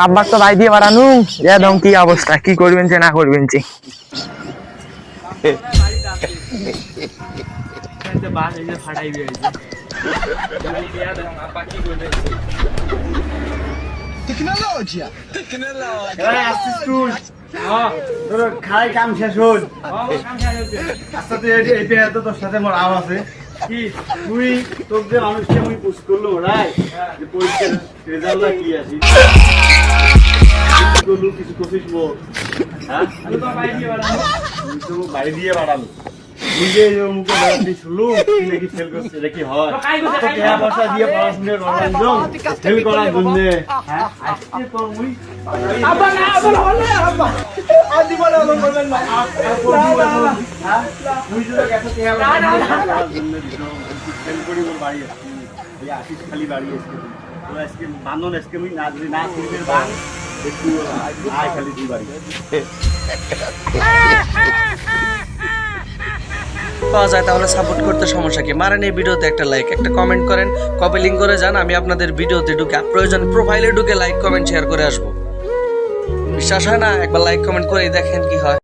আব্বার তো ভাই দিয়ে বাড়ানু। একদম কি অবস্থা? কি করবেন যে না করবেন যে? খাই কাম শেষ হল। তো তোর সাথে মোর আম আছে। কি? তুই তোর যে মানুষকে আমি পুষ করল রাই যে পরীক্ষার রেজাল্ট কি আছে? করলু কিছু কষিস মো হ্যাঁ? তুই তো বাড়ি দিয়ে বাড়ালো তুই যে এই মুখে বেড়াতে শুনলু নাকি ফেল করছিস এটা হয়? তো টাকা পয়সা দিয়ে পড়াশোনা করলাম ফেল করার জন্য। হ্যাঁ আজকে তোর মুই ফেল করি মোর বাড়ি আসছি। এই আশিস খালি বাড়ি আসছে আজকে বান্ধন আজকে মুই না পাওয়া যায় তাহলে সাপোর্ট করতে সমস্যা কি? মারেন এই ভিডিওতে একটা লাইক একটা কমেন্ট করেন। কপি লিঙ্ক করে যান, আমি আপনাদের ভিডিওতে ঢুকে, প্রয়োজন প্রোফাইলে ঢুকে লাইক কমেন্ট শেয়ার করে আসব। বিশ্বাস হয় না? একবার লাইক কমেন্ট করেই দেখেন কি হয়।